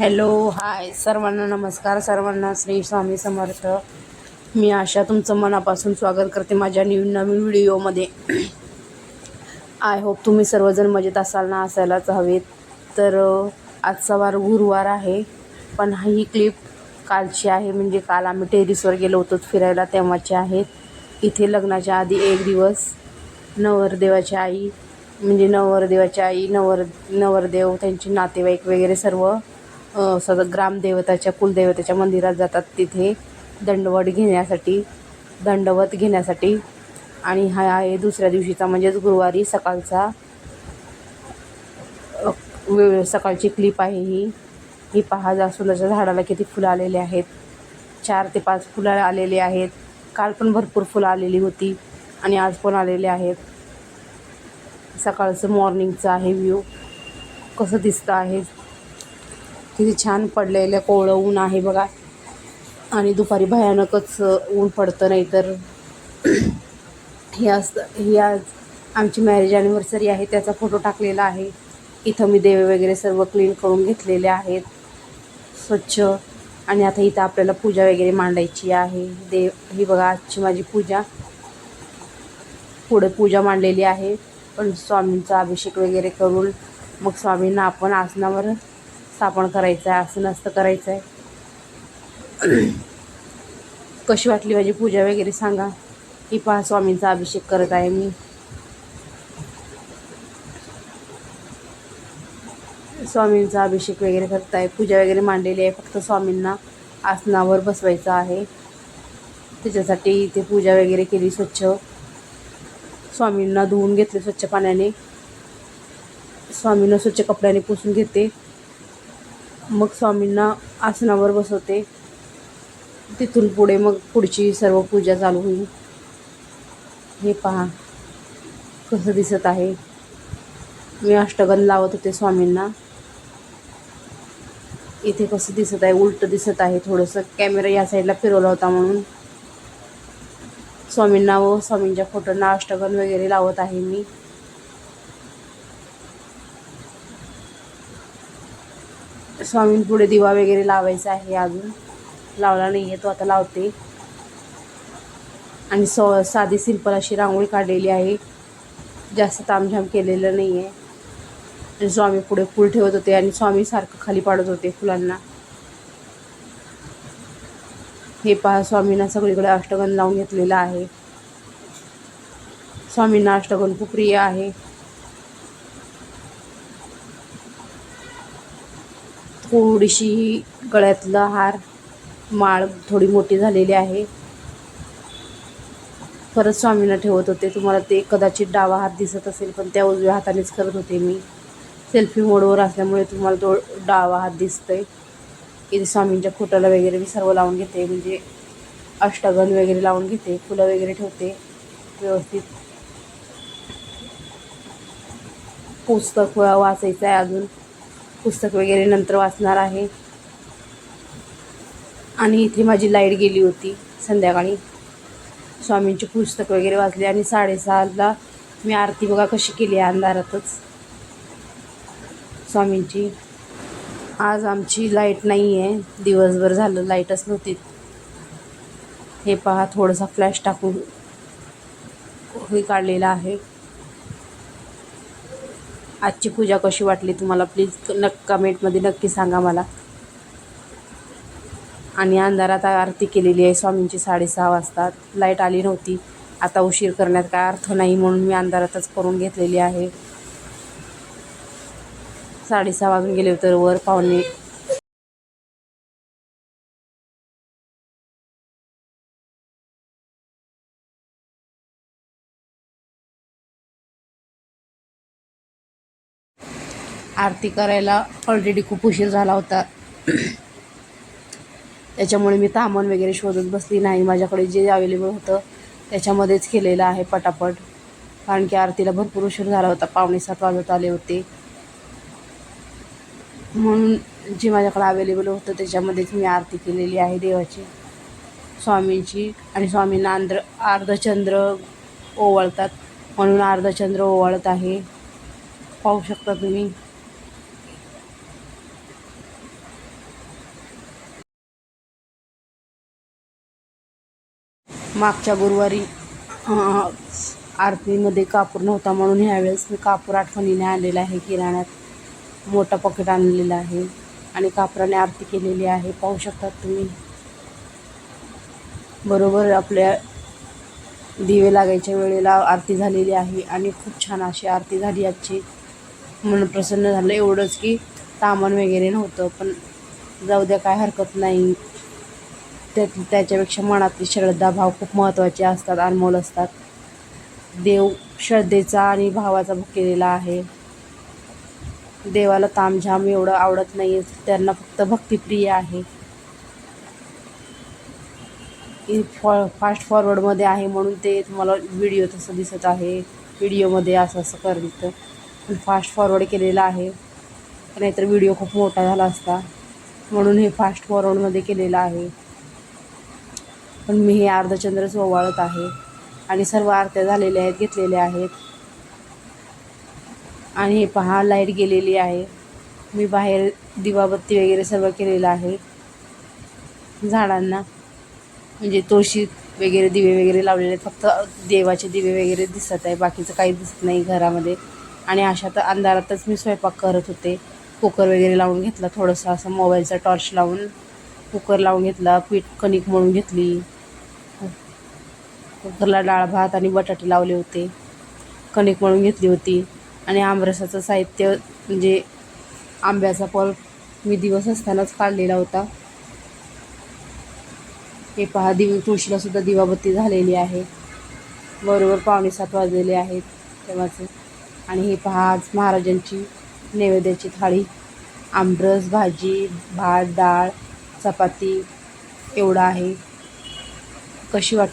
Hello hi. सर्वांना नमस्कार. सर्वांना श्री स्वामी समर्थ. मी आशा तुमचं मनापासून स्वागत करते माझ्या नवीन नवीन व्हिडिओमध्ये. आय होप तुम्ही सर्वजण मजेत असाल ना असायलाच हवेत. तर आजचा वार गुरुवार आहे पण ही क्लिप कालची आहे. म्हणजे काल आम्ही टेरिसवर गेलो होतो फिरायला तेव्हाचे आहेत इथे लग्नाच्या आधी एक दिवस नवरदेवाची आई म्हणजे नवरदेवाची आई नवर नवरदेव त्यांचे नातेवाईक वगैरे सर्व सद ग्रामदेवताच्या कुलदेवताच्या मंदिरात जातात. तिथे दंडवत घेण्यासाठी दंडवत घेण्यासाठी. आणि हा आहे दुसऱ्या दिवशीचा म्हणजेच गुरुवारी सकाळचा वेळ सकाळची क्लिप आहे ही. ही पहा जास्वंदाच्या झाडाला किती फुलं आलेले आहेत. चार ते पाच फुलं आलेली आहेत. काल पण भरपूर फुलं आलेली होती आणि आज पण आलेले आहेत. सकाळचं मॉर्निंगचं आहे व्ह्यू कसं दिसतं आहे? किती छान पडलेलं कोवळं ऊन आहे बघा. आणि दुपारी भयानकच ऊन पडतं नाही तर हे असतं ही आज आमची मॅरेज ॲनिव्हर्सरी आहे त्याचा फोटो टाकलेला आहे. इथं मी देवे वगैरे सर्व क्लीन करून घेतलेले आहेत. स्वच्छ. आणि आता इथं आपल्याला पूजा वगैरे मांडायची आहे. देव ही बघा आजची माझी पूजा. पुढे पूजा मांडलेली आहे. पण स्वामींचा अभिषेक वगैरे करून मग स्वामींना आपण आसनावर स्थापन करायचं आहे आसन असतं करायचं आहे कशी वाटली माझी पूजा वगैरे सांगा. की पहा स्वामींचा अभिषेक करत आहे मी. स्वामींचा अभिषेक वगैरे करत आहे पूजा वगैरे मांडलेली आहे फक्त स्वामींना आसनावर बसवायचं आहे. त्याच्यासाठी ते पूजा वगैरे केली स्वच्छ. स्वामींना धुवून घेतले स्वच्छ पाण्याने. स्वामींना स्वच्छ कपड्याने पुसून घेते. मग स्वामींना आसनावर बसवते. तिथून पुढे मग पुढची सर्व पूजा चालू होईल. हे पहा. कसं दिसत आहे. मी अष्टगंध लावत होते स्वामींना. इथे कसं दिसत आहे? उलट दिसत आहे थोडंसं. कॅमेरा या साईडला फिरवला होता म्हणून. स्वामींना व स्वामींच्या फोटोंना अष्टगंध वगैरे लावत आहे मी. स्वामींपुढे दिवा वगैरे लावायचा आहे अजून. लावला नाही आहे तो आता लावते. आणि सो साधी सिंपल अशी रांगोळी काढलेली आहे. जास्त तामझाम केलेलं नाही आहे आणि स्वामी पुढे फूल ठेवत होते आणि स्वामी सारखं खाली पाडत होते फुलांना. हे पहा स्वामींना सगळीकडे अष्टगण लावून घेतलेलं आहे. स्वामींना अष्टगण खूप प्रिय आहे. थोडीशी गळ्यातला हार माळ थोडी मोठी झालेली आहे. परत स्वामींना ठेवत होते. तुम्हाला ते कदाचित डावा हात दिसत असेल पण त्या उजव्या हातानेच करत होते मी. सेल्फी मोडवर असल्यामुळे तुम्हाला तो डावा हात दिसतो आहे इथे स्वामींच्या खोटाला वगैरे मी सर्व लावून घेते. म्हणजे अष्टगण वगैरे लावून घेते. फुलं वगैरे ठेवते. व्यवस्थित. पुस्तक वाचायचं आहे अजून. पुस्तक वगैरे नंतर वाचणार आहे. आणि इथे माझी लाइट गेली होती संध्याकाळी. स्वामींची पुस्तक वगैरे वाचली आणि साडेसहाला मी आरती बघा कशी केली आहे अंधारातच. स्वामींची. आज आमची लाइट नाही आहे. दिवसभर झालं लाईटच नव्हती. हे पहा थोडासा फ्लॅश टाकून हे काढलेला आहे. आजची पूजा कशी वाटली तुम्हाला? प्लीज नक कमेंटमध्ये नक्की सांगा मला. आणि अंधारात आरती केलेली आहे स्वामींची साडेसहा वाजता. लाइट आली नव्हती. आता उशीर करण्यात काय अर्थ नाही म्हणून मी अंधारातच करून घेतलेली आहे. साडेसहा वाजून गेले तर वर पाहुणे आरती करायला ऑलरेडी खूप उशीर झाला होता. त्याच्यामुळे मी तामण वगैरे शोधत बसली नाही. माझ्याकडे जे अवेलेबल होतं त्याच्यामध्येच केलेलं आहे पटापट. कारण की आरतीला भरपूर उशीर झाला होता. पावणे सात वाजत आले होते. म्हणून जे माझ्याकडे अवेलेबल होतं त्याच्यामध्येच मी आरती केलेली आहे देवाची. स्वामींची आणि स्वामींना आंध्र अर्धचंद्र ओवाळतात. म्हणून अर्धचंद्र ओवाळत आहे. पाहू शकता तुम्ही. मागच्या गुरुवारी आरतीमध्ये कापूर नव्हता म्हणून ह्यावेळेस मी कापूर आठवणीने आणलेला आहे किराण्यात मोठा पॉकेट आणलेला आहे आणि कापराने आरती केलेली आहे. पाहू शकतात तुम्ही. बरोबर आपल्या दिवे लागायच्या वेळेला आरती झालेली आहे आणि खूप छान अशी आरती झाली आजची. मन प्रसन्न झालं एवढंच की तामण वगैरे नव्हतं पण जाऊ द्या काय हरकत नाही. त्या त्याच्यापेक्षा मनातली श्रद्धा भाव खूप महत्त्वाचे असतात अनमोल असतात. देव श्रद्धेचा आणि भावाचा केलेला आहे. देवाला तामझाम एवढं आवडत नाही त्यांना फक्त भक्तिप्रिय आहे. फॉ फास्ट फॉरवर्डमध्ये आहे म्हणून ते तुम्हाला व्हिडिओ तसं दिसत आहे. व्हिडिओमध्ये असं असं करतं. पण फास्ट फॉरवर्ड केलेलं आहे. नाहीतर व्हिडिओ खूप मोठा झाला असता. म्हणून हे फास्ट फॉरवर्डमध्ये केलेलं आहे. पण मी हे अर्धचंद्रच ओवाळत आहे. आणि सर्व आरत्या झालेल्या आहेत घेतलेल्या आहेत. आणि हे पहा लाइट गेलेली आहे. मी बाहेर दिवाबत्ती वगैरे सर्व केलेलं आहे. झाडांना. म्हणजे तुळशी वगैरे दिवे वगैरे लावलेले आहेत. फक्त देवाचे दिवे वगैरे दिसत आहे. बाकीचं काही दिसत नाही घरामध्ये. आणि अशात अंधारातच मी स्वयंपाक करत होते. कुकर वगैरे लावून घेतला थोडंसं. असं मोबाईलचा टॉर्च लावून कुकर लावून घेतला. पीठ कणिक म्हणून घेतली. कुकरला डाळ भात आणि बटाटे लावले होते. कणिक मळून घेतली होती. आणि आमरसाचं साहित्य म्हणजे आंब्याचा पल्प मी दिवस असतानाच काढलेला होता. हे पहा दिव तुळशीला सुद्धा दिवाबत्ती झालेली आहे. बरोबर पावणे सात वाजलेले आहेत तेव्हाचे. आणि हे पहा आज महाराजांची नैवेद्याची थाळी. आमरस भाजी भात डाळ चपाती एवढं आहे. कशी वाट